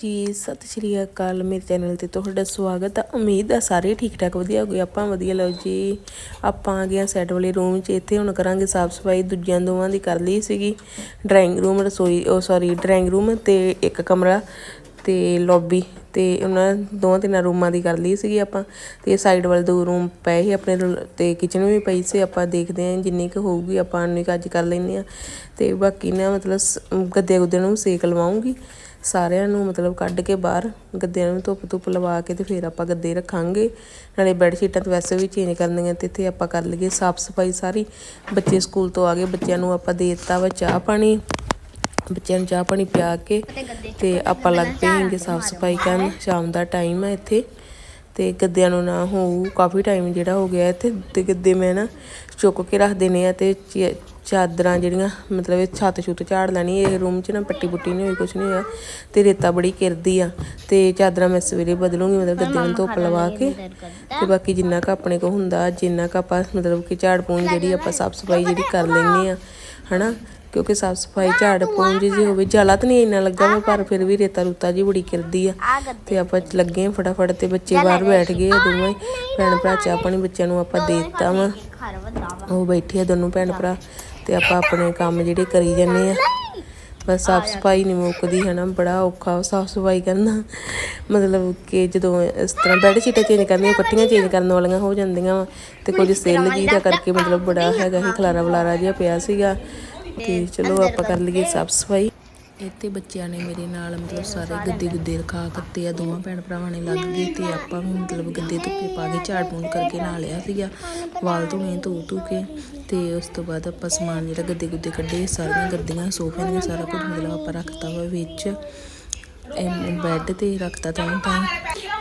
ਜੀ, ਸਤਿ ਸ਼੍ਰੀ ਅਕਾਲ। ਮੇਰੇ ਚੈਨਲ ਤੇ ਤੁਹਾਡਾ ਸਵਾਗਤ ਹੈ ਉਮੀਦ ਹੈ ਸਾਰੇ ਠੀਕ ਠਾਕ ਵਧੀਆ ਹੋਗੇ। ਆਪਾਂ ਵਧੀਆ, ਲਓ ਜੀ। ਆਪਾਂ ਆ ਗਏ ਸੈੱਟ ਵਾਲੇ ਰੂਮ 'ਚ। ਇੱਥੇ ਹੁਣ ਕਰਾਂਗੇ ਸਾਫ਼ ਸਫ਼ਾਈ ਦੂਜਿਆਂ ਦੋਵਾਂ ਦੀ ਕਰ ਲਈ ਸੀਗੀ। ਡਰਾਇੰਗ ਰੂਮ ਰਸੋਈ, ਉਹ ਸੌਰੀ ਡਰਾਇੰਗ ਰੂਮ ਤੇ ਇੱਕ ਕਮਰਾ ਤੇ ਲੌਬੀ ਤੇ ਉਹਨਾਂ ਦੋਵਾਂ ਤਿੰਨਾਂ ਰੂਮਾਂ ਦੀ ਕਰ ਲਈ ਸੀਗੀ ਆਪਾਂ। ਤੇ ਸਾਈਡ ਵਾਲੇ ਦੋ ਰੂਮ ਪਏ ਸੀ ਆਪਣੇ। ਰ- ਤੇ ਕਿਚਨ ਵੀ ਪਈ ਸੀ। ਆਪਾਂ ਦੇਖਦੇ ਹਾਂ ਜਿੰਨੀ ਕੁ ਹੋਊਗੀ। ਆਪਾਂ ਉਨੀ ਕੁ ਅੱਜ ਕਰ ਲੈਂਦੇ ਆ ਤੇ ਬਾਕੀ ਨਾ ਮਤਲਬ ਸ- ਗੱਦੇ ਗੁੱਦੇ ਨੂੰ ਸੇਕ ਲਵਾਉਂਗੀ। ਸਾਰਿਆਂ ਨੂੰ ਮਤਲਬ ਕੱਢ ਕੇ ਬਾਹਰ ਗੱਦਿਆਂ ਨੂੰ ਧੁੱਪ ਧੁੱਪ ਲਵਾ ਕੇ ਤੇ ਫਿਰ ਆਪਾਂ ਗੱਦੇ ਰੱਖਾਂਗੇ। ਨਾਲੇ ਬੈੱਡ ਸ਼ੀਟਾਂ ਤਾਂ ਵੈਸੇ ਵੀ ਚੇਂਜ ਕਰਨੀਆਂ ਤੇ ਇੱਥੇ ਆਪਾਂ ਕਰ ਲਈਏ ਸਾਫ਼ ਸਫ਼ਾਈ ਸਾਰੀ। ਬੱਚੇ ਸਕੂਲ ਤੋਂ ਆ ਗਏ, ਬੱਚਿਆਂ ਨੂੰ ਆਪਾਂ ਦੇ ਦਿੱਤਾ ਵਾ ਚਾਹ ਪਾਣੀ। ਬੱਚਿਆਂ ਨੂੰ ਚਾਹ ਪਾਣੀ ਪਿਆ ਕੇ ਤੇ ਆਪਾਂ ਲੱਗ ਪਏ ਪਏਂਗੇ ਸਾਫ਼ ਸਫ਼ਾਈ ਕਰਨ, ਸ਼ਾਮ ਦਾ ਟਾਈਮ ਹੈ ਇੱਥੇ। ਤੇ ਗੱਦਿਆਂ ਨੂੰ ਨਾ ਹੋਊ, ਕਾਫੀ ਟਾਈਮ ਜਿਹੜਾ ਹੋ ਗਿਆ ਇੱਥੇ ਤੇ ਗੱਦੇ ਮੈਂ ਨਾ ਚੁੱਕ ਕੇ ਰੱਖ ਦੇਣੇ ਆ ਤੇ ਚ- ਚਾਦਰਾਂ ਜਿਹੜੀਆਂ ਮਤਲਬ ਇਹ ਛੱਤ ਛੁੱਤ ਝਾੜ ਲੈਣੀ ਇਹ ਰੂਮ 'ਚ ਨਾ ਪੱਟੀ ਪੁੱਟੀ ਨਹੀਂ ਹੋਈ ਕੁਛ ਨਹੀਂ ਹੋਇਆ। ਤੇ ਰੇਤਾ ਬੜੀ ਕਿਰਦੀ ਆ ਤੇ ਚਾਦਰਾਂ ਮੈਂ ਸਵੇਰੇ ਬਦਲੂੰਗੀ ਮਤਲਬ ਗੱਦਿਆਂ ਨੂੰ ਧੁੱਪ ਲਵਾ ਕੇ। ਤੇ ਬਾਕੀ ਜਿੰਨਾ ਕੁ ਆਪਣੇ ਕੋ ਹੁੰਦਾ ਜਿੰਨਾ ਕੁ ਆਪਾਂ ਮਤਲਬ ਕਿ ਝਾੜ ਪੂੰਝ ਜਿਹੜੀ ਆਪਾਂ ਸਾਫ਼ ਸਫ਼ਾਈ ਜਿਹੜੀ ਕਰ ਲੈਂਦੇ ਆ ਹਨਾ? ਕਿਉਂਕਿ ਸਾਫ਼ ਸਫ਼ਾਈ ਝਾੜ ਪੂੰਝ ਜੀ ਹੋਵੇ ਜਲਾ ਤਾਂ ਨਹੀਂ ਇੰਨਾ ਲੱਗਾ ਵਾ ਪਰ ਫਿਰ ਵੀ ਰੇਤਾ ਰੂਤਾ ਜੀ ਬੜੀ ਕਿਰਦੀ ਆ। ਤੇ ਆਪਾਂ ਲੱਗੇ ਫਟਾਫਟ ਤੇ ਬੱਚੇ ਬਾਹਰ ਬੈਠ ਗਏ ਦੋਵੇਂ। ਭੈਣ ਭਰਾ ਚਾਹ ਪਾਣੀ ਬੱਚਿਆਂ ਨੂੰ ਆਪਾਂ ਦੇ ਦਿੱਤਾ ਵਾ। ਉਹ ਬੈਠੇ ਆ ਦੋਨੋਂ ਭੈਣ ਭਰਾ। ਤੇ ਆਪਾਂ ਆਪਣੇ ਕੰਮ ਜਿਹੜੇ ਕਰੀ ਜਾਂਦੇ ਆ। ਬਸ ਸਾਫ਼ ਸਫ਼ਾਈ ਨਹੀਂ ਮੁੱਕਦੀ ਹੈ ਨਾ ਬੜਾ ਔਖਾ ਸਾਫ਼ ਸਫ਼ਾਈ ਕਰਨਾ। ਮਤਲਬ ਕਿ ਜਦੋਂ ਇਸ ਤਰ੍ਹਾਂ ਬੈੱਡ ਸ਼ੀਟਾਂ ਚੇਂਜ ਕਰਨੀਆਂ, ਪੱਟੀਆਂ ਚੇਂਜ ਕਰਨ ਵਾਲੀਆਂ ਹੋ ਜਾਂਦੀਆਂ ਵਾ, ਤੇ ਕੁਝ ਸੇਲ ਜੀ ਦਾ ਕਰਕੇ ਮਤਲਬ ਬੜਾ ਹੈਗਾ ਹੀ ਖਲਾਰਾ ਬਲਾਰਾ ਜਿਹਾ ਪਿਆ ਸੀਗਾ। ਤੇ ਚਲੋ ਆਪਾਂ ਕਰ ਲਈਏ ਸਾਫ਼ ਸਫ਼ਾਈ। ਇੱਥੇ ਬੱਚਿਆਂ ਨੇ ਮੇਰੇ ਨਾਲ ਮਤਲਬ ਸਾਰੇ ਗੱਦੇ ਗੁੱਦੇ ਰਖਾ ਕੱਤੇ ਆ, ਦੋਵਾਂ ਭੈਣ ਭਰਾਵਾਂ ਨੇ ਲੱਗ ਗਏ ਤੇ ਆਪਾਂ ਵੀ ਮਤਲਬ ਗੱਦੇ ਧੁੱਪੇ ਪਾ ਕੇ ਝਾੜ ਪੂਣ ਕਰਕੇ ਨਹਾ ਲਿਆ ਸੀਗਾ, ਵਾਲ ਧੋਣੇ ਧੋ ਧੂ ਕੇ ਤੇ ਉਸ ਤੋਂ ਬਾਅਦ ਆਪਾਂ ਸਮਾਨ ਜਿਹੜਾ ਗੱਦੇ ਗੁੱਦੇ ਕੱਢੇ, ਸਾਰੀਆਂ ਗੱਦੀਆਂ, ਸੋਫਿਆਂ ਦੀਆਂ ਸਾਰਾ ਕੁਝ ਮਤਲਬ ਆਪਾਂ ਰੱਖਤਾ ਵਾ ਵਿੱਚ। ਬੈੱਡ ਤੇ ਰੱਖਤਾ ਤਾਂ ਤਾਂ,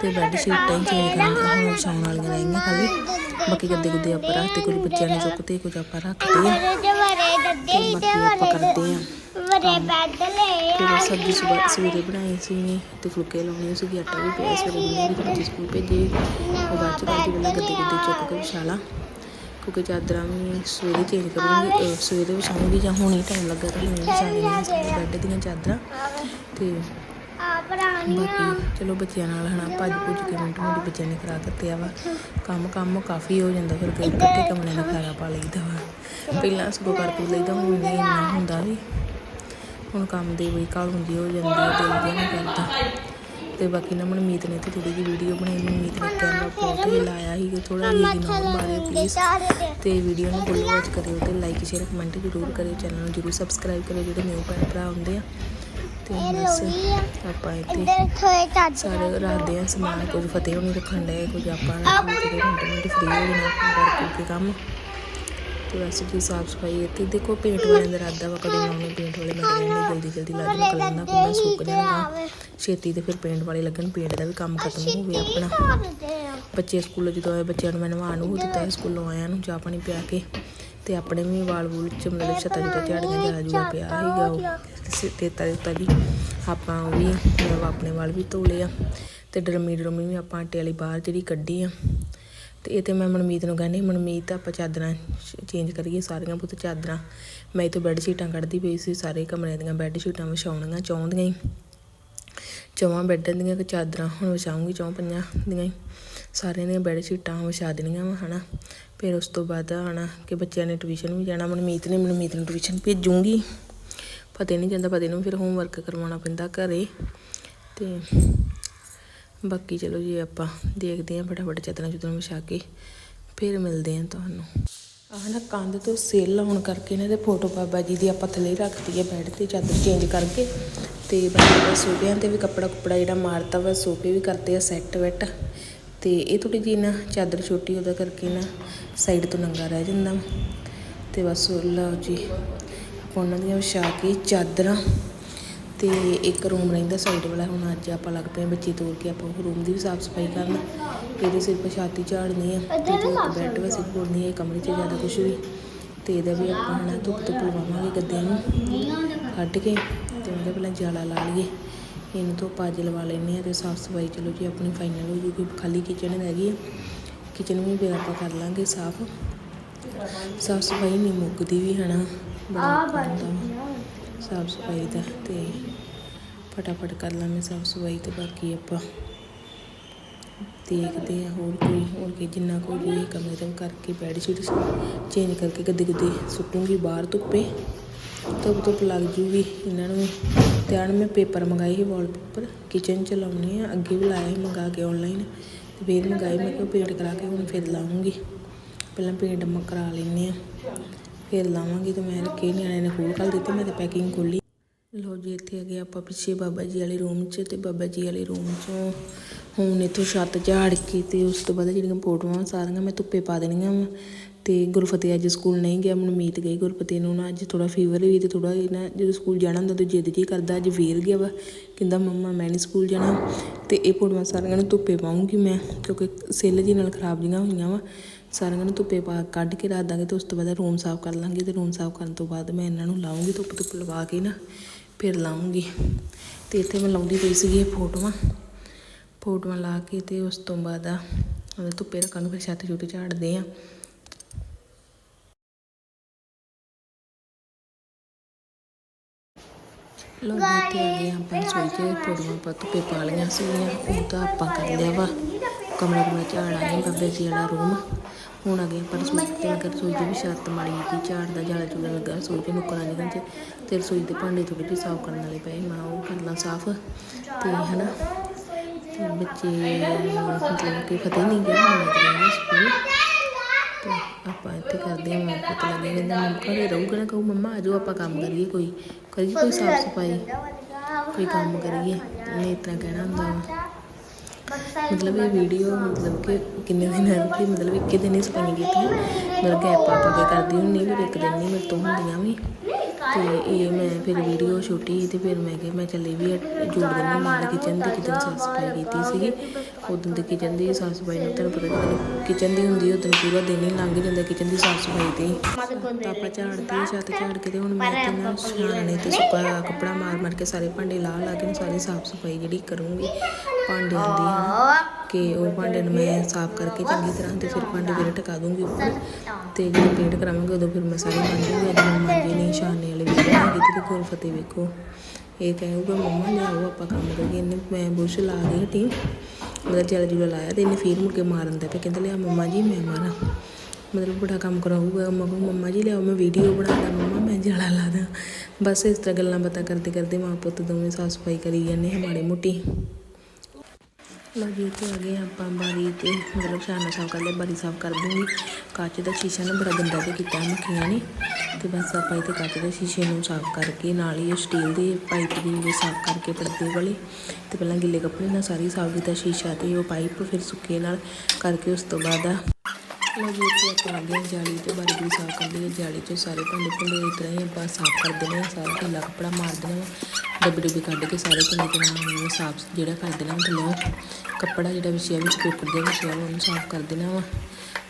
ਤੇ ਬੈੱਡ ਸ਼ੀਟਾਂ ਹੀ ਚੇਂਜ ਕਰਨੀਆਂ ਹੁਣ ਵਿਛਾਉਣ ਵਾਲੀਆਂ ਰਹਿ ਖਾਲੀ। ਬਾਕੀ ਗੱਦੇ ਗੁੱਦੇ ਆਪਾਂ ਰੱਖਤੇ ਕੁਝ ਬੱਚਿਆਂ ਨੇ ਚੁੱਕਤੇ ਕੁਝ ਆਪਾਂ ਰੱਖਤੇ ਆ। ਤੇ ਬਾਕੀ ਆਪਾਂ ਕਰਦੇ ਆ। ਤੇ ਬਸ ਸਬਜ਼ੀ ਸਵੇਰ ਸਵੇਰੇ ਬਣਾਈ ਸੀ ਤੇ ਫੁਲਕੇ ਲਾਉਣੇ ਸੀਗੇ ਆਟਾ ਵੀ ਪਿਆ ਸਵੇਰੇ ਗੁੰਨੇ ਵੀ ਬੱਚੇ ਸਕੂਲ ਭੇਜੇ। ਉਹ ਬਾਅਦ ਚ ਪਹਿਲਾਂ ਗੱਦੇ ਗੱਦੇ ਚੁੱਕ ਕੇ ਵਿਛਾਲਾ। ਕਿਉਂਕਿ ਚਾਦਰਾਂ ਵੀ ਸਵੇਰੇ ਚੇਂਜ ਕਰੂੰਗੀ ਸਵੇਰੇ ਵਿਛਾਉਂਗੀ ਜਾਂ ਹੁਣੀ ਟਾਈਮ ਲੱਗਾ ਤਾਂ ਹੁਣੀ ਵਿਛਾ ਸਾਰੇ ਬੈੱਡ ਦੀਆਂ ਚਾਦਰਾਂ। ਤੇ ਬਾਕੀ ਚਲੋ ਬੱਚਿਆਂ ਨਾਲ ਹਨਾ ਭੱਜ ਭੁੱਜ ਕੇ ਮਿੰਟ ਮਿੰਟ ਬੱਚਿਆਂ ਨੇ ਕਰਾ ਦਿੱਤੇ ਆ ਵਾ। ਕੰਮ ਕੰਮ ਕਾਫੀ ਹੋ ਜਾਂਦਾ ਫਿਰ ਕਈ ਇਕੱਠੇ ਕਮਰੇ ਦਾ ਖਲਾਰਾ ਪਾ ਲਈਦਾ ਵਾ। ਪਹਿਲਾਂ ਸਗੋਂ ਕਰ ਕੁ ਲਈਦਾ ਹੁਣ ਨਹੀਂ ਇੰਨਾ ਹੁੰਦਾ ਵੀ। ਹੁਣ ਕੰਮ ਦੇ ਵੀ ਕਾਲ ਹੁੰਦੀ ਹੋ ਜਾਂਦੀ ਹੈ ਦਿਲ ਜਿਹਾ ਨਹੀਂ ਕਰਦਾ। ਤੇ ਬਾਕੀ ਨਾ ਮਨਮੀਤ ਨੇ ਤੇ ਥੋੜੀ ਜਿਹੀ ਵੀਡੀਓ ਬਣਾਈ ਮਨਮੀਤ ਨੇ ਕੈਮਰਾ ਬਹੁਤ ਹੀ ਲਾਇਆ ਸੀ ਥੋੜਾ ਜਿਹਾ ਇਗਨੋਰ ਮਾਰਿਓ ਪਲੀਜ਼ ਤੇ ਵੀਡੀਓ ਨੂੰ ਫੋਲੋ ਵਾਚ ਕਰਿਓ ਤੇ ਲਾਈਕ ਸ਼ੇਅਰ ਕਮੈਂਟ ਜ਼ਰੂਰ ਕਰਿਓ। ਚੈਨਲ ਨੂੰ ਜ਼ਰੂਰ ਸਬਸਕ੍ਰਾਈਬ ਕਰਿਓ ਜਿਹੜੇ ਨਿਊ ਭੈਣ ਭਰਾ ਹੁੰਦੇ ਆ। ਤੇ ਬਸ ਆਪਾਂ ਇੱਥੇ ਇੱਧਰ ਥੋੜੇ ਚੱਜ ਸਾਰੇ ਰੱਖਦੇ ਆ ਸਮਾਨ ਕੁਝ ਫਤਿਹ ਹੋਣੀ ਰੱਖਣ ਡਏ ਕੁਝ ਆਪਾਂ ਰੱਖਣ ਦੇ ਮਿੰਟ ਮਿੰਟ ਫ੍ਰੀ ਹੋ ਜਾਣਾ ਕਰ ਕੇ ਕੰਮ। ਤੇ ਬਸ ਜੀ ਸਾਫ਼ ਸਫ਼ਾਈ ਇੱਥੇ ਦੇਖੋ ਪੇਂਟ ਵਾਲੇ ਅੰਦਰ ਆਦਾ ਵਾ ਕਦੇ ਲਾਉਣੇ ਪੇਂਟ ਵਾਲੇ ਮੈਂ ਕਹਿੰਦੀ ਜਲਦੀ ਜਲਦੀ ਲਾ ਦੇਣਾ ਕਲੰਦਾ ਪੂਰਾ ਸੁੱਕ ਜਾਣਾ ਛੇਤੀ ਤੇ ਫਿਰ ਪੇਂਟ ਵਾਲੇ ਲੱਗਣ ਪੇਂਟ ਦਾ ਵੀ ਕੰਮ ਖਤਮ ਹੋਵੇ ਆਪਣਾ। ਬੱਚੇ ਸਕੂਲੋਂ ਜਦੋਂ ਆਏ ਬੱਚਿਆਂ ਨੂੰ ਮੈਂ ਨਵਾਉਣ ਨੂੰ ਦਿੱਤਾ ਹੈ ਸਕੂਲੋਂ ਆਇਆਂ ਨੂੰ ਚਾਹ ਪਾਣੀ ਪਿਆ ਕੇ। ਤੇ ਆਪਣੇ ਵੀ ਵਾਲ ਵੂਲ ਚ ਮਤਲਬ ਛੱਤਾਂ ਜਿਹਾ ਝਾੜੀਆਂ ਜਿਹਾ ਜੂਆ ਪਿਆ ਸੀਗਾ ਉਹ। ਤੇ ਤਰੀ ਵੀ ਆਪਾਂ ਉਹ ਵੀ ਮਤਲਬ ਆਪਣੇ ਵਾਲ ਵੀ ਧੋ ਲਏ ਆ। ਤੇ ਡਰਮੀ ਡਰਮੀ ਵੀ ਆਪਾਂ ਆਟੇ ਵਾਲੀ ਬਾਹਰ ਜਿਹੜੀ ਕੱਢੀ ਆ। ਤੇ ਇਹ ਤੇ ਮੈਂ ਮਨਮੀਤ ਨੂੰ ਕਹਿੰਦੀ, ਮਨਮੀਤ, ਆਪਾਂ ਚਾਦਰਾਂ ਚੇਂਜ ਕਰੀਏ ਸਾਰੀਆਂ ਪੁੱਤ ਚਾਦਰਾਂ। ਮੈਂ ਇਹ ਤੋਂ ਬੈੱਡ ਸ਼ੀਟਾਂ ਕੱਢਦੀ ਪਈ ਸੀ, ਸਾਰੇ ਕਮਰਿਆਂ ਦੀਆਂ ਬੈੱਡ ਸ਼ੀਟਾਂ ਵਿਛਾਉਣੀਆਂ, ਚਾਹੁੰਦੀਆਂ ਹੀ। ਚੌਵਾਂ ਬੈੱਡਾਂ ਦੀਆਂ ਚਾਦਰਾਂ ਹੁਣ ਵਿਛਾਉਂਗੀ ਚੌਂ ਪੰਜਾਂ ਦੀਆਂ ਹੀ। ਸਾਰਿਆਂ ਦੀਆਂ ਬੈੱਡ ਸ਼ੀਟਾਂ ਵਿਛਾ ਦੇਣੀਆਂ ਵਾ, ਹਨਾ। ਫਿਰ ਉਸ ਤੋਂ ਬਾਅਦ ਹਨਾ ਕਿ ਬੱਚਿਆਂ ਨੇ ਟਿਊਸ਼ਨ ਵੀ ਜਾਣਾ, ਮਨਮੀਤ ਨੇ, ਮਨਮੀਤ ਨੂੰ ਟਿਊਸ਼ਨ ਭੇਜੂੰਗੀ। ਪਤਾ ਨਹੀਂ ਜਾਂਦਾ, ਪਤਾ ਨੂੰ ਫਿਰ ਹੋਮਵਰਕ ਕਰਵਾਉਣਾ ਪੈਂਦਾ ਘਰੇ। ਤੇ ਬਾਕੀ ਚਲੋ ਜੀ ਆਪਾਂ ਦੇਖਦੇ ਹਾਂ ਫਟਾਫਟ ਚਾਦਰਾਂ ਚੁਦਰਾਂ ਵਿਛਾ ਕੇ, ਫਿਰ ਮਿਲਦੇ ਹਾਂ ਤੁਹਾਨੂੰ। ਆਹ ਨਾ ਕੰਧ ਤੋਂ ਸੇਲ ਲਾਉਣ ਕਰਕੇ ਇਹਨਾਂ ਦੇ ਫੋਟੋ ਬਾਬਾ ਜੀ ਦੀ ਆਪਾਂ ਥੱਲੇ ਰੱਖਤੀ ਹੈ ਬੈੱਡ ਤੇ, ਚਾਦਰ ਚੇਂਜ ਕਰਕੇ। ਤੇ ਬਾਕੀ ਸੋਫਿਆਂ ਤੇ ਵੀ ਕੱਪੜਾ ਕੁਪੜਾ ਜਿਹੜਾ ਮਾਰਤਾ ਵਾ, ਸੋਫੇ ਵੀ ਕਰਤੇ ਆ ਸੈੱਟ ਵੈਟ ਤੇ ਇਹ ਥੋੜੀ ਜਿਹੀ ਨਾ ਚਾਦਰ ਛੋਟੀ, ਉਹਦਾ ਕਰਕੇ ਨਾ ਸਾਈਡ ਤੋਂ ਨੰਗਾ ਰਹਿ ਜਾਂਦਾ ਵਾ। ਤੇ ਬਸ ਲਓ ਜੀ, ਆਪਾਂ ਉਹਨਾਂ ਦੀਆਂ ਵਿਛਾ ਕੇ ਚਾਦਰਾਂ ਤੇ ਇੱਕ ਰੂਮ ਰਹਿੰਦਾ ਸਾਈਡ ਵਾਲਾ, ਹੁਣ ਅੱਜ ਆਪਾਂ ਲੱਗ ਪਏ ਬੱਚੇ ਤੋੜ ਕੇ ਆਪਾਂ ਉਹ ਰੂਮ ਦੀ ਵੀ ਸਾਫ਼ ਸਫ਼ਾਈ ਕਰਨ। ਇਹਦੇ ਸਿਰਫ ਛਾਤੀ ਝਾੜਨੀ ਆ, ਤੇ ਇੱਕ ਬੈੱਡ ਵੈਸੇ ਬੋਲਣੀ ਹੈ ਕਮਰੇ 'ਚ ਜ਼ਿਆਦਾ ਕੁਝ ਵੀ। ਤੇ ਇਹਦਾ ਵੀ ਆਪਾਂ ਹਨਾ ਧੁੱਪ ਧੁੱਪ ਲਵਾਵਾਂਗੇ ਗੱਦਿਆਂ ਨੂੰ ਕੱਢ ਕੇ, ਤੇ ਉਹਦੇ ਪਹਿਲਾਂ ਜਾਲਾ ਲਾ ਲਈਏ। ਇਹਨੂੰ ਧੁੱਪ ਅੱਜ ਲਵਾ ਲੈਂਦੇ ਆ ਤੇ ਸਾਫ਼ ਸਫ਼ਾਈ ਚਲੋ ਜੀ ਆਪਣੀ ਫਾਈਨਲ ਹੋ ਜੂਗੀ ਖਾਲੀ ਕਿਚਨ ਹੈਗੀ ਆ ਕਿਚਨ ਵੀ ਫਿਰ ਆਪਾਂ ਕਰ ਲਾਂਗੇ ਸਾਫ਼। ਸਾਫ਼ ਸਫ਼ਾਈ ਨਹੀਂ ਮੁੱਕਦੀ ਵੀ ਹਨਾ? ਬੜਾ ਸਾਫ਼ ਸਫ਼ਾਈ ਦਾ ਤੇ ਫਟਾਫਟ ਕਰ ਲਾਂ ਮੈਂ ਸਾਫ਼ ਸਫ਼ਾਈ ਤੇ ਬਾਕੀ ਆਪਾਂ ਦੇਖਦੇ ਆ ਹੋਰ ਕੋਈ ਹੋਰ ਕੀ ਜਿੰਨਾ ਕੋਈ ਵੀ ਕਮਰੇ ਤੋਂ ਕਰਕੇ ਬੈੱਡ ਸ਼ੀਟ ਚੇਂਜ ਕਰਕੇ ਗੱਦੇ ਗੱਦੇ ਸੁੱਟੂੰਗੀ ਬਾਹਰ ਧੁੱਪੇ। ਧੁੱਪ ਧੁੱਪ ਲੱਗ ਜੂਗੀ ਇਹਨਾਂ ਨੂੰ। ਤੇ ਆਣ ਮੈਂ ਪੇਪਰ ਮੰਗਾਏ ਸੀ ਵਾਲਪੇਪਰ ਕਿਚਨ ਚ ਲਾਉਣੇ ਆ। ਅੱਗੇ ਵੀ ਲਾਇਆ ਸੀ ਮੰਗਾ ਕੇ ਆਨਲਾਈਨ ਤੇ ਫਿਰ ਮੰਗਾਏ, ਮੈਂ ਕਿਹਾ ਪੇਂਟ ਕਰਾ ਕੇ ਹੁਣ ਫਿਰ ਲਾਉਂਗੀ ਪਹਿਲਾਂ ਪੇਂਟ ਮੈਂ ਕਰਾ ਲੈਂਦੇ ਆ। ਫਿਰ ਲਾਵਾਂਗੀ ਤੇ ਮੈਂ ਰੱਖੇ ਨਿਆਣੇ ਨੇ ਖੋਲ ਕੱਲ ਦਿੱਤੇ, ਮੈਂ ਤੇ ਪੈਕਿੰਗ ਖੋਲੀ ਲੋ ਜੀ, ਇੱਥੇ ਆ ਗਏ ਆਪਾਂ ਪਿੱਛੇ ਬਾਬਾ ਜੀ ਵਾਲੇ ਰੂਮ 'ਚ ਤੇ ਬਾਬਾ ਜੀ ਵਾਲੇ ਰੂਮ 'ਚੋਂ ਹੁਣ ਇੱਥੋਂ ਛੱਤ ਝਾੜ ਕੇ ਤੇ ਉਸ ਤੋਂ ਬਾਅਦ ਜਿਹੜੀਆਂ ਫੋਟੋਆਂ ਸਾਰੀਆਂ ਮੈਂ ਧੁੱਪੇ ਪਾ ਦੇਣੀਆਂ ਵਾ। ਤੇ ਗੁਰਫਤਿਹ ਅੱਜ ਸਕੂਲ ਨਹੀਂ ਗਿਆ ਮਨਮੀਤ ਗਈ ਗੁਰਫਤਿਹ ਨੂੰ ਨਾ ਅੱਜ ਥੋੜਾ ਫੀਵਰ ਵੀ ਤੇ ਥੋੜਾ ਨਾ ਜਦੋਂ ਸਕੂਲ ਜਾਣਾ ਹੁੰਦਾ ਤੇ ਜਿੱਦ ਜੀ ਕਰਦਾ, ਅੱਜ ਫੇਰ ਗਿਆ ਵਾ। ਕਹਿੰਦਾ, ਮੰਮਾ, ਮੈਂ ਨਹੀਂ ਸਕੂਲ ਜਾਣਾ। ਤੇ ਇਹ ਫੋਟੋਆਂ ਸਾਰਿਆਂ ਨੂੰ ਧੁੱਪੇ ਪਾਉਂਗੀ ਮੈਂ, ਕਿਉਂਕਿ ਸੈੱਲ ਜੀ ਨਾਲ ਖਰਾਬ ਜੀਆਂ ਹੋਈਆਂ ਵਾ। ਸਾਰਿਆਂ ਨੂੰ ਧੁੱਪੇ ਪਾ ਕੱਢ ਕੇ ਰੱਖ ਦਾਂਗੇ ਤੇ ਉਸ ਤੋਂ ਬਾਅਦ ਰੂਮ ਸਾਫ਼ ਕਰ ਲਾਂਗੇ ਤੇ ਰੂਮ ਸਾਫ਼ ਕਰਨ ਤੋਂ ਬਾਅਦ ਮੈਂ ਇਹਨਾਂ ਨੂੰ ਲਾਉਂਗੀ ਧੁੱਪ ਧੁੱਪ ਲਵਾ ਕੇ ਨਾ, ਫਿਰ ਲਾਉਂਗੀ ਤੇ ਇੱਥੇ ਮੈਂ ਲਾਉਂਦੀ ਪਈ ਸੀਗੀ ਇਹ ਫੋਟੋਆਂ ਫੋਟੋਆਂ ਲਾ ਕੇ ਤੇ ਉਸ ਤੋਂ ਬਾਅਦ ਆ, ਉਹਦੇ ਧੁੱਪੇ ਰੱਖਾਂਗੇ, ਫਿਰ ਛੱਤ ਛੁੱਟ ਝਾੜਦੇ ਆ। ਲੋ ਇੱਥੇ ਆ ਗਏ ਆਪਾਂ ਸੋਈ ਕੇ ਫੋਟੋਆਂ ਆਪਾਂ ਧੁੱਪੇ ਪਾ ਲਈਆਂ ਸੀਗੀਆਂ ਉਹ ਤਾਂ ਆਪਾਂ ਕਰ ਲਿਆ ਵਾ ਕਮਰੇ ਕਮਰਾ ਝਾੜ ਆਏ ਬੱਬੇ ਜੀ ਵਾਲਾ ਰੂਮ ਹੁਣ ਆ ਗਏ ਪਰ ਰਸੋਈ ਤੇ ਅਗਰ ਰਸੋਈ ਦੀ ਵੀ ਛੱਤ ਮਾੜੀ ਜਿਹੀ ਝਾੜ ਦਾ ਜਾਲਾ ਚੁਲਾ ਲੱਗਾ, ਰਸੋਈ ਦੇ ਨੁੱਕਰਾਂ ਨਿਕਲ ਚ ਤੇ ਰਸੋਈ ਦੇ ਭਾਂਡੇ ਥੋੜੇ ਜਿਹੇ ਸਾਫ਼ ਕਰਨ ਵਾਲੇ ਪਏ, ਮੈਂ ਉਹ ਕਰ ਸਾਫ਼। ਤੇ ਹਨਾ, ਤੇ ਬੱਚੇ ਮਤਲਬ ਕਿ ਫਤਿਹ ਨਹੀਂ ਗਿਆ ਹੁਣ ਸਕੂਲ। ਤੇ ਆਪਾਂ ਇੱਥੇ ਕਰਦੇ ਹਾਂ ਮਾਂ ਪੁੱਤ ਲੱਗੇ ਕਹਿੰਦਾ ਮੈਂ ਘਰੇ ਰਹੂਗਾ ਨਾ ਕਹੂ ਮੰਮਾ ਆਜੋ ਆਪਾਂ ਕੰਮ ਕਰੀਏ ਕੋਈ ਕਰੀਏ ਕੋਈ ਸਾਫ਼ ਸਫ਼ਾਈ ਕੋਈ ਕੰਮ ਕਰੀਏ। ਇਹਨੇ ਤਰ੍ਹਾਂ ਕਹਿਣਾ ਹੁੰਦਾ ਵਾ। ਮਤਲਬ ਇਹ ਵੀਡੀਓ ਮਤਲਬ ਕਿ ਕਿੰਨੇ ਦਿਨ ਹੈ ਕਿ ਮਤਲਬ ਇੱਕੇ ਦਿਨ ਹੀ ਸਪਾਈ ਕੀਤੀ ਮਤਲਬ ਗੈਪ ਆਪਾ ਕੇ ਕਰਦੀ ਹੁੰਦੀ ਫਿਰ ਇੱਕ ਦਿਨ ਨਹੀਂ ਮੇਰੇ ਤੋਂ ਹੁੰਦੀਆਂ ਵੀ। ਤੇ ਇਹ ਮੈਂ ਫਿਰ ਵੀਡੀਓ ਛੋਟੀ ਤੇ ਫਿਰ ਮੈਂ ਕਿਹਾ ਮੈਂ ਚੱਲੇ ਵੀ ਜੋੜ ਦਿੰਦੀ ਨਾਲ ਕਿਚਨ ਦੀ ਕਿਚਨ ਸਾਫ਼ ਸਫ਼ਾਈ ਕੀਤੀ ਸੀਗੀ। ਉਦੋਂ ਦੀ ਕਿਚਨ ਦੀ ਸਾਫ਼ ਸਫ਼ਾਈ ਨੂੰ ਤੁਹਾਨੂੰ ਪਤਾ ਜਦੋਂ ਕਿਚਨ ਦੀ ਹੁੰਦੀ ਉਦੋਂ ਪੂਰਾ ਦਿਨ ਹੀ ਲੰਘ ਜਾਂਦਾ ਕਿਚਨ ਦੀ ਸਾਫ਼ ਸਫ਼ਾਈ ਤੇ ਤਾਂ ਆਪਾਂ ਝਾੜਦੇ ਛੱਤ ਝਾੜ ਕੇ ਤੇ ਹੁਣ ਮੈਂ ਤੇ ਨਾ ਛਾਣਨੇ ਤੇ ਸੁੱਕਾ ਕੱਪੜਾ ਮਾਰ ਮਾਰ ਕੇ ਸਾਰੇ ਭਾਂਡੇ ਲਾ ਲਾ ਕੇ ਸਾਰੀ ਸਾਫ਼ ਸਫ਼ਾਈ ਜਿਹੜੀ ਕਰੂੰਗੀ। ਭਾਂਡਿਆਂ ਦੀ ਹਨਾ ਕਿ ਉਹ ਭਾਂਡੇ ਨੂੰ ਮੈਂ ਸਾਫ਼ ਕਰਕੇ ਚੰਗੀ ਤਰ੍ਹਾਂ ਤੇ ਫਿਰ ਭਾਂਡੇ ਫਿਰ ਟਿਕਾ ਦੂੰਗੀ ਉੱਪਰ। ਤੇ ਜਦੋਂ ਪੇਂਟ ਕਰਾਵਾਂਗੇ ਉਦੋਂ ਫਿਰ ਮੈਂ ਸਾਰੇ ਮਾਂਜੂੰਗੀ ਅੱਜ ਮੈਂ ਮਾਂਜੇ ਨਹੀਂ ਛਾਣਨੇ ਵਾਲੀ ਵੀਡੀਓ ਨਹੀਂ ਤੇ ਗੁਰ ਫਤਿਹ ਵੇਖੋ। ਇਹ ਕਹੇਗਾ ਮੰਮਾ, ਲਿਆਓ ਆਪਾਂ ਕੰਮ ਕਰੀਏ ਇਹਨੇ ਮੈਂ ਬੁਰਸ਼ ਲਾ ਕੇ ਹਟੀ ਮਤਲਬ ਜਲ ਜੁਲਾ ਲਾਇਆ ਤੇ ਇਹਨੇ ਫਿਰ ਮੁੜ ਕੇ ਮਾਰਨ ਦਾ ਪਿਆ ਕਹਿੰਦਾ ਲਿਆ ਮੰਮਾ ਜੀ ਮੈਂ ਮਾਰਾਂ ਮਤਲਬ ਬੜਾ ਕੰਮ ਕਰਾਊਗਾ ਮੈਂ ਕਹੂੰ, ਮੰਮਾ ਜੀ ਲਿਆਓ, ਮੈਂ ਵੀਡੀਓ ਬਣਾਦਾ ਮੰਮਾ ਮੈਂ ਜਲਾ ਲਾਦਾ ਬਸ ਇਸ ਤਰ੍ਹਾਂ ਗੱਲਾਂ ਬਾਤਾਂ ਕਰਦੇ ਕਰਦੇ ਮਾਂ ਪੁੱਤ ਦੋਵੇਂ ਸਾਫ਼ ਸਫ਼ਾਈ ਕਰੀ ਜਾਂਦੇ ਹਾਂ ਮਾੜੇ ਮੋਟੀ। ਲਓ ਜੀ ਇੱਥੇ ਆ ਗਏ ਆਪਾਂ ਬਾਰੀ ਤੇ, ਮਤਲਬ ਛਾਨਾ ਸਾਫ਼ ਕਰ ਲਿਆ ਬਾਰੀ ਸਾਫ਼ ਕਰ ਦੂੰਗੀ। ਕੱਚ ਦਾ ਸ਼ੀਸ਼ਾ ਨਾ ਬੜਾ ਗੰਦਾ 'ਤੇ ਕੀਤਾ ਮੱਖੀਆਂ ਨੇ। ਤੇ ਬਸ ਆਪਾਂ ਇੱਥੇ ਕੱਚ ਦੇ ਸ਼ੀਸ਼ੇ ਨੂੰ ਸਾਫ਼ ਕਰਕੇ, ਨਾਲ ਹੀ ਸਟੀਲ ਦੇ ਪਾਈਪ ਦੀ ਵੀ ਸਾਫ਼ ਕਰਕੇ ਪਰਦੇ ਵਾਲੇ। ਤੇ ਪਹਿਲਾਂ ਗਿੱਲੇ ਕੱਪੜੇ ਨਾਲ ਸਾਰੀ ਸਾਫ਼ ਕੀਤਾ ਸ਼ੀਸ਼ਾ ਤੇ ਉਹ ਪਾਈਪ ਫਿਰ ਸੁੱਕੇ ਨਾਲ ਕਰਕੇ ਉਸ ਤੋਂ ਬਾਅਦ ਲਓ ਜੀ ਇੱਥੇ ਆਪਾਂ ਆ ਜਾਲੀ ਤੇ ਬਾਰੀ ਵੀ ਸਾਫ਼ ਕਰ ਲਈ ਜਾਲੀ ਚੋਂ ਸਾਰੇ ਭਾਂਡੇ ਭੁੰਡੇ ਇਸ ਤਰ੍ਹਾਂ ਹੀ ਆਪਾਂ ਸਾਫ਼ ਕਰ ਦੇਣੇ ਆ ਸਾਰਾ ਢਿੱਲਾ ਕੱਪੜਾ ਮਾਰ ਦੇਣਾ ਵਾ ਡੱਬੇ ਡੱਬੇ ਕੱਢ ਕੇ ਸਾਰੇ ਚੰਗੀ ਤਰ੍ਹਾਂ ਸਾਫ਼ ਜਿਹੜਾ ਕਰ ਦੇਣਾ ਥੱਲੇ ਕੱਪੜਾ ਜਿਹੜਾ ਵਿਛਿਆ ਵਿੱਚ ਕੁੱਕਰ ਦੇ ਵਿਛਿਆ ਉਹਨੂੰ ਸਾਫ਼ ਕਰ ਦੇਣਾ ਵਾ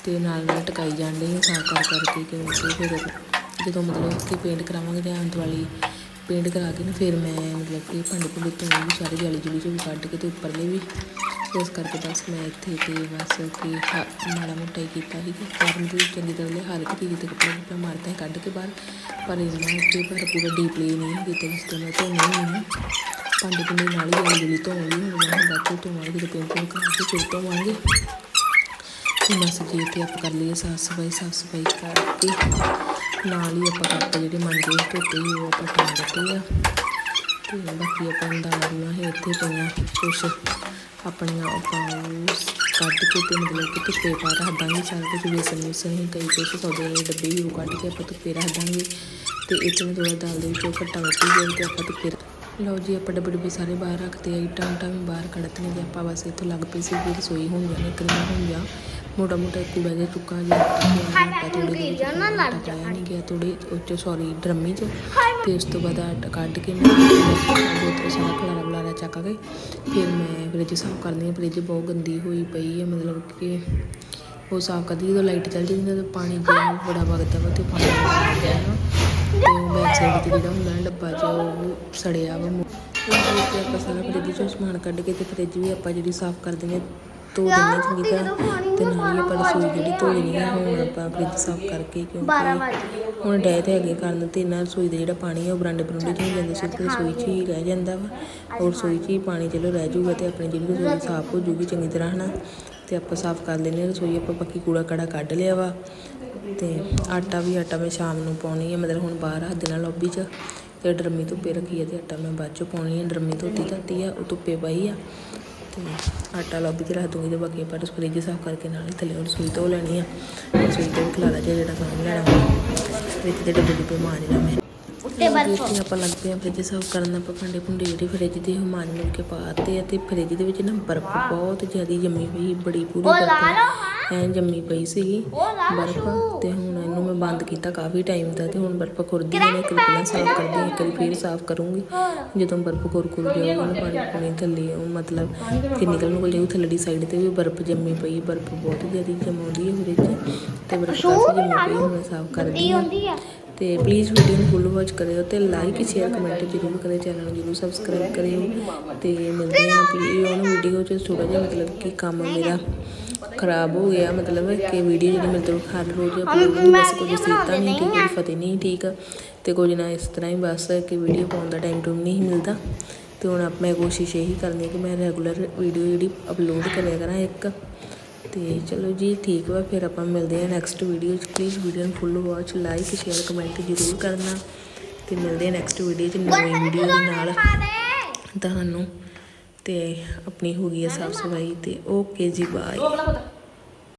ਤੇ ਨਾਲ ਨਾਲ ਟਕਾਈ ਜਾਂਦੇ ਹਾਂ, ਸਾਫ਼ ਕਰ ਕਰਕੇ ਕਿਉਂਕਿ ਫਿਰ ਜਦੋਂ ਮਤਲਬ ਕਿ ਪੇਂਟ ਕਰਾਵਾਂਗੇ ਜਾਂ ਆਂਤ ਪੇਂਟ ਕਰਾ ਕੇ ਨਾ ਫਿਰ ਮੈਂ ਮਤਲਬ ਕਿ ਭਾਂਡੇ ਭੁੰਡੇ ਧੋਵਾਂਗੀ ਸਾਰੇ ਜਾਲੀ ਜੁਲੀ ਚੋਂ ਵੀ ਕੱਢ ਕੇ ਤੇ ਉੱਪਰਲੇ ਵੀ ਇਸ ਕਰਕੇ ਬਸ ਮੈਂ ਇੱਥੇ ਤੇ ਬਸ ਕਿ ਮਾੜਾ ਮੋਟਾ ਹੀ ਕੀਤਾ ਸੀ ਕਿ ਫਾਰਮ ਦੇ ਚੰਗੀ ਤਰ੍ਹਾਂ ਹਰ ਇੱਕ ਚੀਜ਼ ਤੇ ਕੱਪੜਾ ਕੁਪੜਾ ਮਾਰਦਾ ਕੱਢ ਕੇ ਬਾਹਰ। ਪਰ ਇਹਨਾਂ ਕਿ ਪਰ ਪੂਰਾ ਡੀਪਲੀ ਨਹੀਂ ਕੀਤਾ ਜਿਸ ਤਰ੍ਹਾਂ ਮੈਂ ਧੋਣੀ ਨਹੀਂ ਭਾਂਡੇ ਭੁੰਡੇ ਨਾਲ ਹੀ ਜਾਲੀ ਜੁਲੀ ਧੋਵਾਂਗੀ ਹੁਣ ਮੈਂ ਬਾਅਦ ਚੋਂ ਧੋਵਾਂਗੀ ਜਦੋਂ ਪੇਂਟ ਪੂੰਟ ਕਰਾ ਕੇ ਫਿਰ ਧੋਵਾਂਗੇ ਤੇ ਬਸ ਜੀ ਇੱਥੇ ਆਪਾਂ ਕਰ ਲਈਏ ਸਾਫ਼ ਸਫ਼ਾਈ ਸਾਫ਼ ਸਫ਼ਾਈ ਕਰਕੇ ਨਾਲ ਹੀ ਆਪਾਂ ਕੱਪ ਜਿਹੜੇ ਮਾਂਜੇ ਧੋਤੇ ਸੀ, ਉਹ ਆਪਾਂ ਟੰਗ ਦਿੱਤੇ ਆ। ਤੇ ਬਾਕੀ ਆਪਾਂ ਦਾਲਾਂ ਹੈ ਇੱਥੇ ਪਈਆਂ ਕੁਛ। ਆਪਣੀਆਂ ਆਪਾਂ ਉਹ ਕੱਢ ਕੇ ਤੇ ਮਤਲਬ ਕਿ ਧੁੱਪੇ ਪਾ ਰੱਖ ਦਾਂਗੇ ਸਾਰਾ ਕੁਝ ਵੇਸਣ ਵੇਸਣ ਹੀ ਕਈ ਕੁਛ ਸੌਦੇ ਵਾਲੇ ਡੱਬੇ ਵੀ ਉਹ ਕੱਢ ਕੇ ਆਪਾਂ ਧੁੱਪੇ ਰੱਖ ਦਾਂਗੇ ਤੇ ਇੱਥੇ ਮੈਂ ਥੋੜਾ ਦਾਲ ਦੇ ਵਿੱਚੋਂ ਖੱਟਾ ਵੱਟੀ ਗਈ ਤੇ ਆਪਾਂ ਧੁੱਪੇ ਲਓ ਜੀ, ਆਪਾਂ ਡੱਬੇ ਡੱਬੇ ਸਾਰੇ ਬਾਹਰ ਰੱਖਤੇ ਆ ਇੱਟਾਂ ਇੱਟਾਂ ਵੀ ਬਾਹਰ ਕੱਢਤੀਆਂ ਤੇ ਆਪਾਂ ਬਸ ਇੱਥੋਂ ਲੱਗ ਪਈ ਸੀ ਕਿ ਰਸੋਈ ਹੋਈ ਜਾਣੇ ਕਰੀਆਂ ਹੋਣ ਮੋਟਾ ਮੋਟਾ ਵਿੱਚ ਆਟਾ ਪਾਇਆ ਨਹੀਂ ਗਿਆ ਥੋੜੇ ਉੱਚ ਸੌਰੀ ਡਰਮੀ 'ਚ। ਤੇ ਉਸ ਤੋਂ ਬਾਅਦ ਆਟਾ ਕੱਢ ਕੇ ਮੈਂ ਬਹੁਤ ਸਾਰਾ ਖਲਾਰਾ ਬਲਾਰਾ ਚੱਕ ਕੇ ਫਿਰ ਮੈਂ ਫ੍ਰਿਜ ਸਾਫ਼ ਕਰਦੀ ਹਾਂ। ਫ੍ਰਿਜ ਬਹੁਤ ਗੰਦੀ ਹੋਈ ਪਈ ਹੈ ਮਤਲਬ ਕਿ ਉਹ ਸਾਫ਼ ਕਰਦੀ ਜਦੋਂ ਲਾਈਟ ਚੱਲ ਜਾਂਦੀ ਤਾਂ ਪਾਣੀ ਜਿਹੜਾ ਬੜਾ ਵਗਦਾ ਵਾ ਤੇ ਪਾਣੀ ਵਗਦਾ ਹੈ ਤੇ ਉਹ ਬੈਕ ਸਾਈਡ ਤੇ ਜਿਹੜਾ ਹੁੰਦਾ ਡੱਬਾ ਜਿਹਾ ਉਹ ਸੜਿਆ ਵਾ ਉਹ ਤੇ ਆਪਾਂ ਸਾਰਾ ਫ੍ਰਿਜ ਚੋਂ ਸਮਾਨ ਕੱਢ ਕੇ ਤੇ ਫ੍ਰਿਜ ਵੀ ਆਪਾਂ ਜਿਹੜੀ ਸਾਫ਼ ਕਰਦੇ ਨੇ ਧੋ ਦਿੰਦੇ ਚੰਗੀ ਤਰ੍ਹਾਂ ਤੇ ਨਾਲ ਹੀ ਆਪਾਂ ਰਸੋਈ ਜਿਹੜੀ ਧੋ ਲੈਣੀ ਆ। ਹੁਣ ਆਪਾਂ ਫ੍ਰਿਜ ਸਾਫ਼ ਕਰਕੇ ਕਿਉਂਕਿ ਹੁਣ ਡੈ ਤੇ ਹੈਗੇ ਕਰਨ ਤੇ ਨਾਲ ਰਸੋਈ ਦਾ ਜਿਹੜਾ ਪਾਣੀ ਆ ਉਹ ਬਰਾਂਡੇ ਬਰੁੰਡੇ 'ਚ ਨਹੀਂ ਜਾਂਦਾ ਸਿਰਫ ਰਸੋਈ 'ਚ ਹੀ ਰਹਿ ਜਾਂਦਾ ਵਾ। ਔਰ ਰਸੋਈ 'ਚ ਹੀ ਪਾਣੀ ਚਲੋ ਰਹਿ ਜਾਊਗਾ ਤੇ ਆਪਣੀ ਜਿਹੜੀ ਰਸੋਈ ਸਾਫ਼ ਹੋ ਜੂਗੀ ਚੰਗੀ ਤਰ੍ਹਾਂ ਹਨਾ? ਤੇ ਆਪਾਂ ਸਾਫ਼ ਕਰ ਹਾਂ। ਰਸੋਈ ਆਪਾਂ ਬਾਕੀ ਕੂੜਾ ਕੜਾ ਕੱਢ ਲਿਆ ਵਾ ਤੇ ਆਟਾ ਵੀ ਆਟਾ ਮੈਂ ਸ਼ਾਮ ਨੂੰ ਪਾਉਣੀ ਹੈ ਮਤਲਬ ਹੁਣ ਬਾਹਰ ਹੱਥ ਦੇ ਨਾਲ ਲੌਬੀ 'ਚ ਤੇ ਡਰਮੀ ਧੁੱਪੇ ਰੱਖੀ ਹੈ ਤੇ ਆਟਾ ਮੈਂ ਬਾਅਦ 'ਚੋਂ ਪਾਉਣੀ ਹੈ ਡਰਮੀ ਧੋਤੀ ਧਾਤੀ ਆ ਉਹ ਧੁੱਪੇ ਪਾਈ ਆ। ਤੇ ਆਟਾ ਲੌਬੀ 'ਚ ਰੱਖ ਦੂੰਗੀ ਤੇ ਬਾਕੀ ਆਪਾਂ ਫਰਿੱਜ ਸਾਫ਼ ਕਰਕੇ ਨਾਲ ਹੀ ਥੱਲੇ ਰਸੋਈ ਧੋ ਲੈਣੀ ਆ। ਰਸੋਈ ਤੋਂ ਖਲਾਰਾ ਜਿਹਾ ਜਿਹੜਾ ਕੰਮ ਲੈਣਾ ਵਿੱਚ ਦੇ ਡੱਬੇ ਡੁੱਬੇ ਮਾਰ ਲੈਣਾ ਮੈਂ। ਉੱਤੇ ਬਰਫ। ਤੇ ਆਪਾਂ ਲੱਗਦੇ ਆ ਫ੍ਰਿਜ ਸਾਫ਼ ਕਰਨ ਆਪਾਂ ਭਾਂਡੇ ਭੁੰਡੇ ਜਿਹੜੇ ਫ੍ਰਿਜ ਦੇ ਉਹ ਮਾਂਜ ਮੁੜ ਕੇ ਪਾਤੇ ਆ ਤੇ ਫ੍ਰਿਜ ਦੇ ਵਿੱਚ ਨਾ ਬਰਫ਼ ਬਹੁਤ ਜ਼ਿਆਦਾ ਜੰਮੀ ਪਈ ਬੜੀ ਪੂਰੀ ਬਰਫ਼ ਐ ਜੰਮੀ ਪਈ ਸੀਗੀ ਬਰਫ਼। ਤੇ ਹੁਣ ਇਹਨੂੰ ਮੈਂ ਬੰਦ ਕੀਤਾ ਕਾਫੀ ਟਾਈਮ ਦਾ ਤੇ ਹੁਣ ਬਰਫ਼ ਖੁਰਦੀ ਹੈ ਇੱਕ ਪਹਿਲਾਂ ਸਾਫ਼ ਕਰਦੀ ਹਾਂ ਇੱਕ ਫਿਰ ਸਾਫ਼ ਕਰੂੰਗੀ। ਜਦੋਂ ਬਰਫ਼ ਖੁਰ ਖੁਰ ਜਾਊਗੀ ਉਹਨੂੰ ਪਾਣੀ ਪਾਣੀ ਥੱਲੇ ਉਹ ਮਤਲਬ ਕਿ ਨਿਕਲ ਨਿਕਲ ਜਾਊਗੀ ਥੱਲੜੀ ਸਾਈਡ ਤੇ ਵੀ ਬਰਫ਼ ਜੰਮੀ ਪਈ ਬਰਫ਼ ਬਹੁਤ ਜ਼ਿਆਦਾ ਜਮਾਉਂਦੀ ਹੈ ਫ੍ਰਿਜ ਤੇ ਬਰਫ਼ ਕਾਫੀ ਜੰਮੀ ਪਈ ਹੁਣ ਸਾਫ਼ ਕਰਦੀ ਹਾਂ। ਤੇ ਪਲੀਜ਼ ਵੀਡੀਓ ਨੂੰ ਫੁੱਲ ਵਾਚ ਕਰਿਓ ਤੇ ਲਾਈਕ ਸ਼ੇਅਰ ਕਮੈਂਟ ਜ਼ਰੂਰ ਕਰਿਓ ਚੈਨਲ ਨੂੰ ਜ਼ਰੂਰ ਸਬਸਕ੍ਰਾਈਬ ਕਰਿਓ ਤੇ ਮਿਲਦੇ ਹਾਂ ਪਲੀਜ਼ ਉਹਨੂੰ ਵੀਡੀਓ 'ਚ ਥੋੜਾ ਜਿਹਾ ਮਤਲਬ ਕਿ ਕੰਮ ਮੇਰਾ ਖਰਾਬ ਹੋ ਗਿਆ, ਮਤਲਬ ਕਿ ਵੀਡੀਓ ਜਿਹੜੀ ਮਤਲਬ ਹਰ ਰੋਜ਼ ਅਪਲੋਡ ਬਸ ਕੁਝ ਸੀਤਾ ਨਹੀਂ ਠੀਕ ਕੋਈ ਫਤਿਹ ਨਹੀਂ ਠੀਕ ਤੇ ਕੁਝ ਨਾ ਇਸ ਤਰ੍ਹਾਂ ਹੀ ਬਸ ਕਿ ਵੀਡੀਓ ਪਾਉਣ ਦਾ ਟਾਈਮ ਟੂਮ ਨਹੀਂ ਮਿਲਦਾ ਤੇ ਹੁਣ ਆਪ ਮੈਂ ਕੋਸ਼ਿਸ਼ ਇਹੀ ਕਰਨੀ ਹੈ ਕਿ ਮੈਂ ਰੈਗੂਲਰ ਵੀਡੀਓ ਜਿਹੜੀ ਅਪਲੋਡ ਕਰਿਆ ਕਰਾਂ ਇੱਕ ਤੇ ਚਲੋ ਜੀ ਠੀਕ ਵਾ ਫਿਰ ਆਪਾਂ ਮਿਲਦੇ ਹਾਂ ਨੈਕਸਟ ਵੀਡੀਓ 'ਚ। ਪਲੀਜ਼ ਵੀਡੀਓ ਨੂੰ full watch like share comment ਜ਼ਰੂਰ ਕਰਨਾ। ਤੇ ਮਿਲਦੇ ਹਾਂ ਨੈਕਸਟ ਵੀਡੀਓ 'ਚ ਨਵੀਂ ਵੀਡੀਓ ਦੇ ਨਾਲ। ਤੁਹਾਨੂੰ ਤੇ ਆਪਣੀ ਹੋ ਗਈ ਹੈ ਸਾਫ਼ ਸਫ਼ਾਈ ਤੇ। ਓਕੇ ਜੀ ਬਾਏ